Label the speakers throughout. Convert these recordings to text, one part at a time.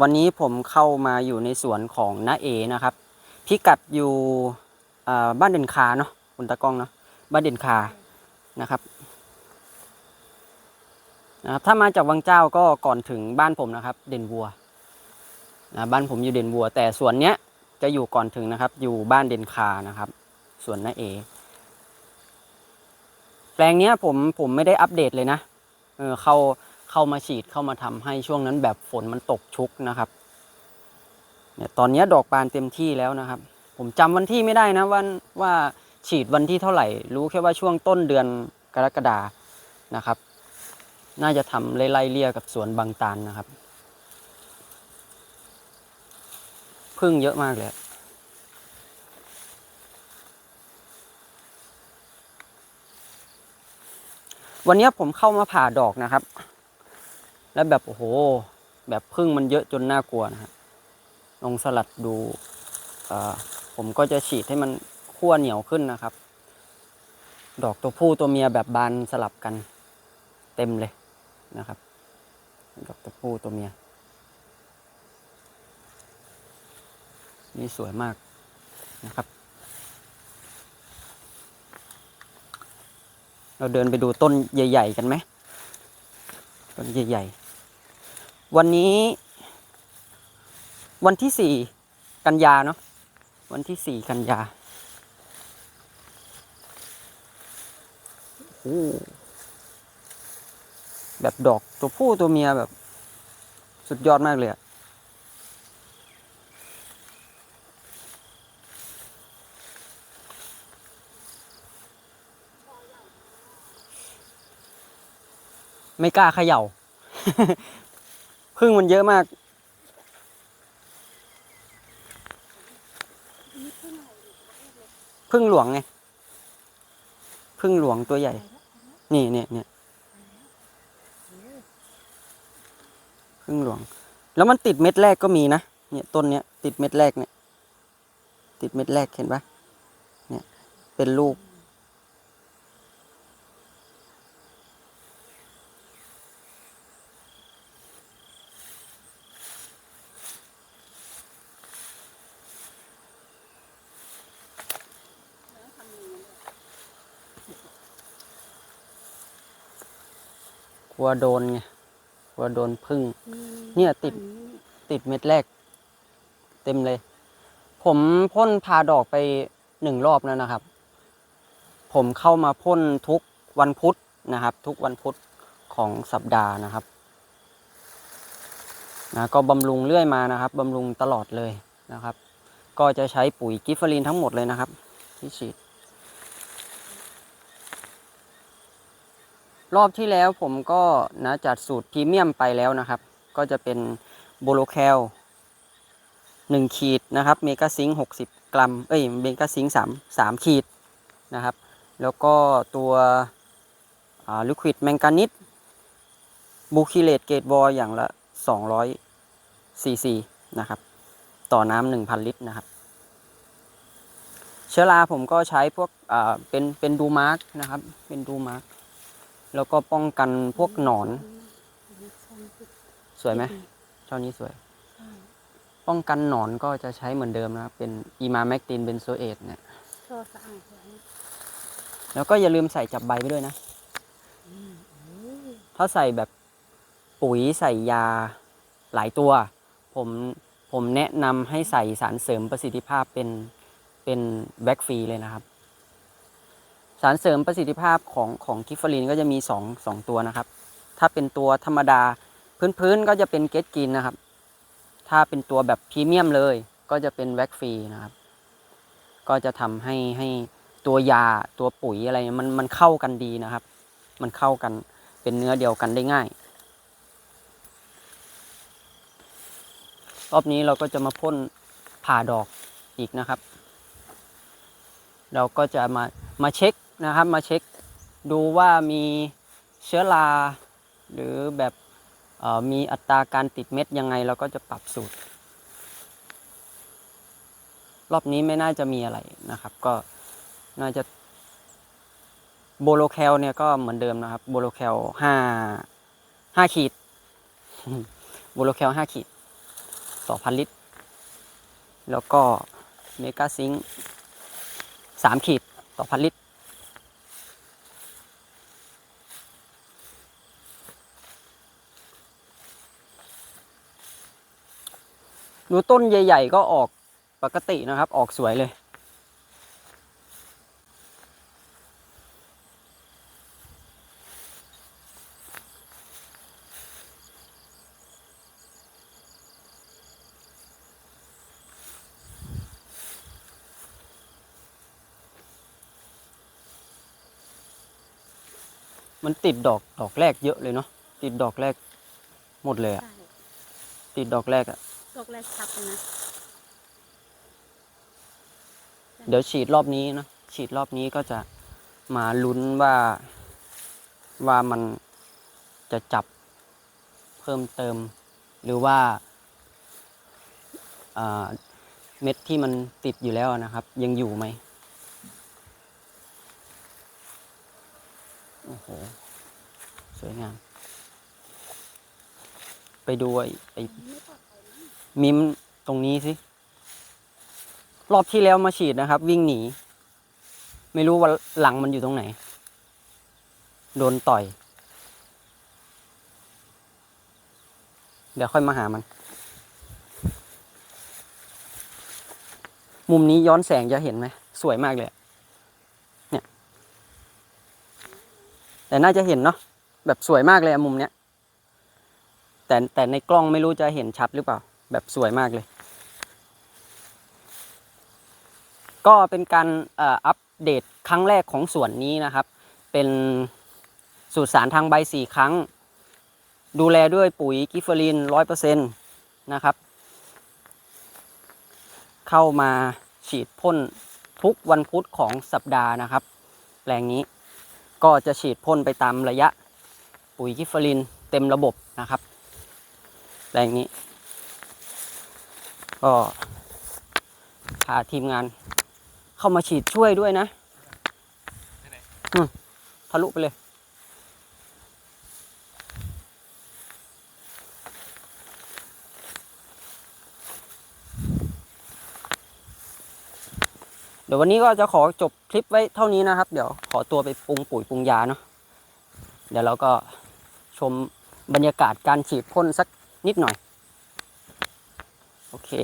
Speaker 1: วันนี้ผมเข้ามาอยู่ในสวนของน้าเอนะครับ พิกัดอยู่บ้านเด่นคาเนาะคุณตากล้องเนาะบ้านเด่นคานะครับนะครับถ้ามาจากวังเจ้าก็ก่อนถึงบ้านผมนะครับ เด่นวัวนะบ้านผมอยู่เด่นวัว แต่สวนเนี้ยจะอยู่ก่อนถึงนะครับ อยู่บ้านเด่นคานะครับสวนน้าเอแปลงเนี้ยผมผมไม่ได้อัปเดตเลยนะเออเข้า เข้ามาฉีดเข้ามาทำให้ช่วงนั้นแบบฝนมันตกชุกนะครับเนี่ยตอนนี้ดอกบานเต็มที่แล้วนะครับ ผมจำวันที่ไม่ได้นะว่าว่าฉีดวันที่เท่าไหร่ รู้แค่ว่าช่วงต้นเดือนกรกฎานะครับ น่าจะทำไล่เลี่ยกับสวนบางตาลนะครับพึ่งเยอะมากเลยวันนี้ผมเข้ามาผ่าดอกนะครับ แล้วแบบโอ้โห แบบพึ่งมันเยอะจนน่ากลัวนะครับลองสลัดดูผมก็จะฉีดให้มันขั้วเหนียวขึ้นนะครับ ดอกตัวผู้ตัวเมียแบบบานสลับกันเต็มเลยนะครับ ดอกตัวผู้ตัวเมีย นี่สวยมากนะครับ เราเดินไปดูต้นใหญ่ ๆ กันไหมต้นใหญ่ ๆ วันนี้ วันที่สี่กันยาเนาะวันที่สี่กันยาโอ้แบบดอกตัวผู้ตัวเมียแบบ สุดยอดมากเลยอะไม่กล้าเขย่า พึ่งมันเยอะมาก พึ่งหลวงไง พึ่งหลวงตัวใหญ่ นี่เนี่ยเนี่ยพึ่งหลวง แล้วมันติดเม็ดแรกก็มีนะ เนี่ยต้นเนี้ยติดเม็ดแรกเนี่ย ติดเม็ดแรกเห็นปะเนี่ย เป็นลูก ลัวโดนไงกลัวโดนพึ่ง เนี่ยติดติดเม็ดแรก เต็มเลย ผมพ่นพาดอกไปหนึ่งรอบแล้วนะครับ ผมเข้ามาพ่นทุกวันพุธนะครับ ทุกวันพุธของสัปดาห์นะครับนะก็บำรุงเรื่อยมานะครับบำรุงตลอดเลยนะครับ ก็จะใช้ปุ๋ยกิฟเฟอรีนทั้งหมดเลยนะครับ ที่ฉีด รอบที่แล้วผมก็นะจัดสูตรพรีเมียมไปแล้วนะครับ ก็จะเป็นโบโลแคลหนึ่งขีดนะครับเมกาซิงหกสิบกรัม เอ้ยเมกาซิงสามสามขีดนะครับ แล้วก็ตัวลิควิดแมงกานิสบูคิเลตเกตบอลอย่างละสองร้อยซีซีนะครับ ต่อน้ำหนึ่งพันลิตรนะครับ เชื้อราผมก็ใช้พวกเป็นเป็นดูมาร์กนะครับ เป็นดูมาร์ก แล้วก็ป้องกันพวกหนอน สวยไหมช่อนี้สวย ป้องกันหนอนก็จะใช้เหมือนเดิมนะครับ เป็นอีมาแมกตินเบนโซเอตเนี่ย
Speaker 2: ช่อสะอาดเลย
Speaker 1: แล้วก็อย่าลืมใส่จับใบไปด้วยนะ ถ้าใส่แบบปุ๋ยใส่ยาหลายตัว ผมผมแนะนำให้ใส่สารเสริมประสิทธิภาพเป็นเป็นแบ็กฟรีเลยนะครับ สารเสริมประสิทธิภาพของของกิฟฟอรีนก็จะมีสองสองตัวนะครับ ถ้าเป็นตัวธรรมดาพื้นๆก็จะเป็นเกตกินนะครับ ถ้าเป็นตัวแบบพรีเมียมเลยก็จะเป็นแว็กฟรีนะครับ ก็จะทำให้ให้ตัวยาตัวปุ๋ยอะไรมันมันเข้ากันดีนะครับ มันเข้ากันเป็นเนื้อเดียวกันได้ง่าย รอบนี้เราก็จะมาพ่นผ่าดอกอีกนะครับ เราก็จะมามาเช็ค นะครับ มาเช็คดูว่ามีเชื้อราหรือแบบมีอัตราการติดเม็ดยังไงเราก็จะปรับสูตร รอบนี้ไม่น่าจะมีอะไรนะครับ ก็น่าจะโบโลแคลเนี่ยก็เหมือนเดิมนะครับ โบโลแคลห้าห้าขีด โบโลแคลห้าขีดต่อพันลิตร แล้วก็เมกาซิงสามขีดต่อพันลิตร ดูต้นใหญ่ ๆ ก็ออกปกตินะครับ ออกสวยเลยมันติดดอกดอกแรกเยอะเลยเนาะติดดอกแรกหมดเลยอะ
Speaker 2: ใช่
Speaker 1: ติดดอกแรกอะ
Speaker 2: ดอกแรกชับเลยนะ
Speaker 1: เดี๋ยวฉีดรอบนี้นะฉีดรอบนี้ก็จะมาลุ้นว่า ว่ามันจะจับเพิ่มเติม หรือว่าเม็ดที่มันติดอยู่แล้วนะครับ ยังอยู่ไหมโอ้โห สวยงาม ไปดูไอ้ไอ
Speaker 2: มิม
Speaker 1: ตรงนี้สิ รอบที่แล้วมาฉีดนะครับ วิ่งหนี ไม่รู้ว่าหลังมันอยู่ตรงไหน โดนต่อย เดี๋ยวค่อยมาหามัน มุมนี้ย้อนแสงจะเห็นไหม สวยมากเลยเนี่ย แต่น่าจะเห็นเนาะแบบสวยมากเลยอะมุมเนี้ยแต่แต่ในกล้องไม่รู้จะเห็นชัดหรือเปล่า แบบสวยมากเลย ก็เป็นการอัปเดตครั้งแรกของส่วนนี้นะครับ เป็นสูตรสารทางใบสี่ครั้ง ดูแลด้วยปุ๋ยกิฟเฟอรีนร้อยเปอร์เซ็นต์นะครับ เข้ามาฉีดพ่นทุกวันพุธของสัปดาห์นะครับ แปลงนี้ก็จะฉีดพ่นไปตามระยะปุ๋ยกิฟเฟอรีนเต็มระบบนะครับ แปลงนี้ ก็พาทีมงาน เข้ามาฉีดช่วยด้วยนะอืมทะลุไปเลย เดี๋ยววันนี้ก็จะขอจบคลิปไว้เท่านี้นะครับ เดี๋ยวขอตัวไปปรุงปุ๋ยปรุงยาเนาะเดี๋ยวเราก็ชมบรรยากาศการฉีดพ่นสักนิดหน่อยโอ เค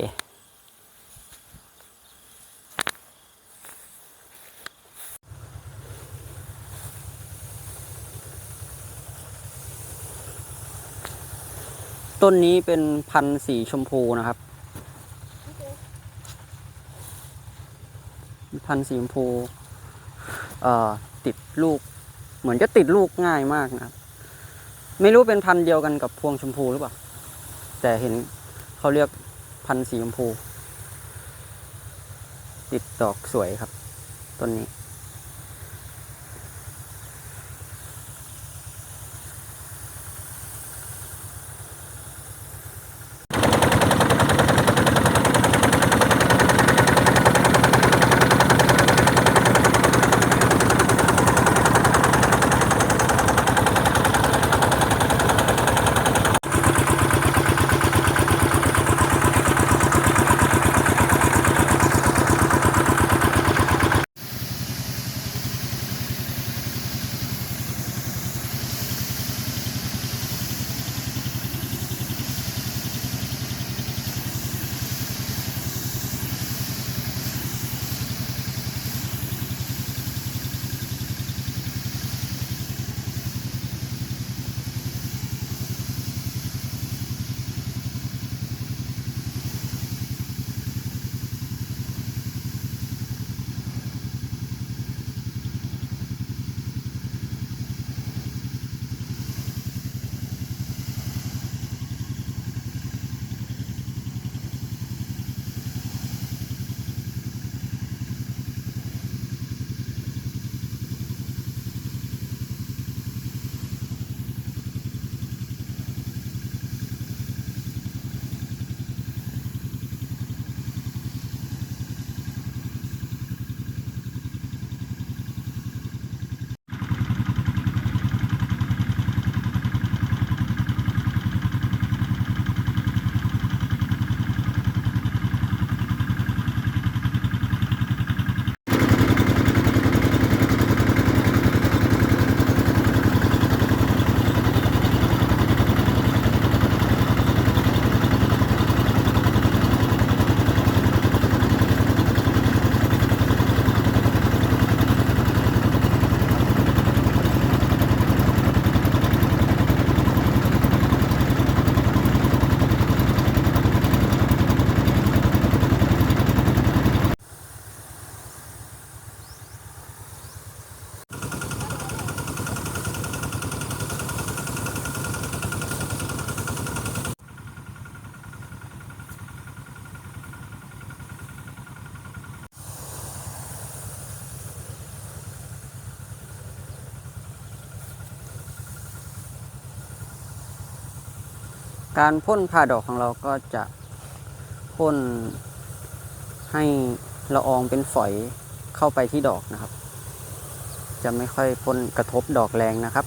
Speaker 1: ต้นนี้เป็นพันธุ์สีชมพูนะครับ พันธุ์สีชมพู เอ่อ ติดลูก เหมือนจะติดลูกง่ายมากนะครับ ไม่รู้เป็นพันธุ์เดียวกันกับพวงชมพูหรือเปล่า แต่เห็นเขาเรียก พันธุ์สีชมพู ติดดอกสวยครับต้นนี้ การพ่นผ่าดอกของเราก็จะพ่นให้ละอองเป็นฝอยเข้าไปที่ดอกนะครับ จะไม่ค่อยพ่นกระทบดอกแรงนะครับ